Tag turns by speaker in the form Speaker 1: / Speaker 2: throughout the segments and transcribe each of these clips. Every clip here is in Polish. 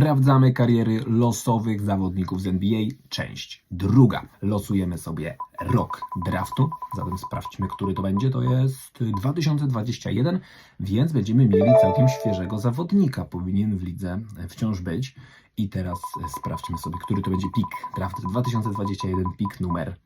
Speaker 1: Sprawdzamy kariery losowych zawodników z NBA, część druga. Losujemy sobie rok draftu, zatem sprawdźmy, który to będzie. To jest 2021, więc będziemy mieli całkiem świeżego zawodnika. Powinien w lidze wciąż być. I teraz sprawdźmy sobie, który to będzie pik. Draft 2021, pik numer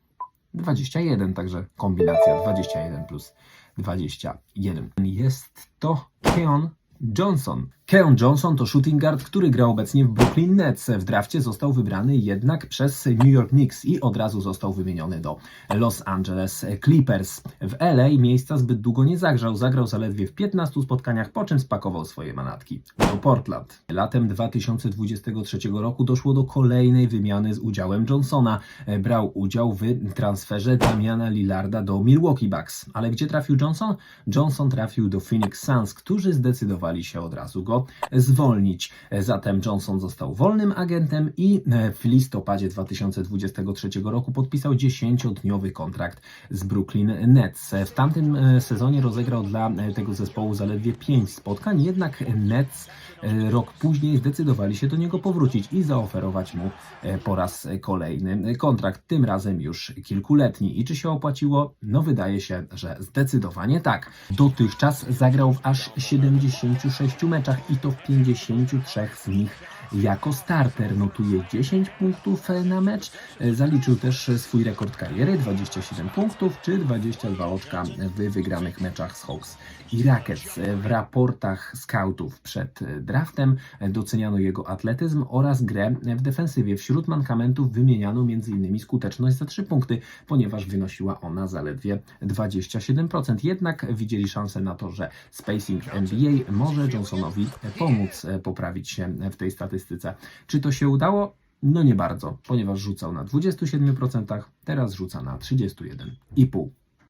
Speaker 1: 21, także kombinacja 21 plus 21. Jest to Keon Johnson. Keon Johnson to shooting guard, który gra obecnie w Brooklyn Nets. W drafcie został wybrany jednak przez New York Knicks i od razu został wymieniony do Los Angeles Clippers. W LA miejsca zbyt długo nie zagrzał. Zagrał zaledwie w 15 spotkaniach, po czym spakował swoje manatki do Portland. Latem 2023 roku doszło do kolejnej wymiany z udziałem Johnsona. Brał udział w transferze Damiana Lillarda do Milwaukee Bucks. Ale gdzie trafił Johnson? Johnson trafił do Phoenix Suns, którzy zdecydowali się od razu go zwolnić. Zatem Johnson został wolnym agentem i w listopadzie 2023 roku podpisał 10-dniowy kontrakt z Brooklyn Nets. W tamtym e, sezonie rozegrał dla e, tego zespołu zaledwie 5 spotkań, jednak Nets e, rok później zdecydowali się do niego powrócić i zaoferować mu e, po raz kolejny kontrakt, tym razem już kilkuletni. I czy się opłaciło? No wydaje się, że zdecydowanie tak. Dotychczas zagrał w aż 76 meczach i to w 53 z nich jako starter. Notuje 10 punktów na mecz. Zaliczył też swój rekord kariery 27 punktów czy 22 oczka w wygranych meczach z Hawks i Rockets. W raportach scoutów przed draftem doceniano jego atletyzm oraz grę w defensywie. Wśród mankamentów wymieniano m.in. skuteczność za 3 punkty, ponieważ wynosiła ona zaledwie 27%. Jednak widzieli szansę na to, że spacing NBA może Johnsonowi pomóc poprawić się w tej statystyce. Czy to się udało? No nie bardzo, ponieważ rzucał na 27%, teraz rzuca na 31,5%.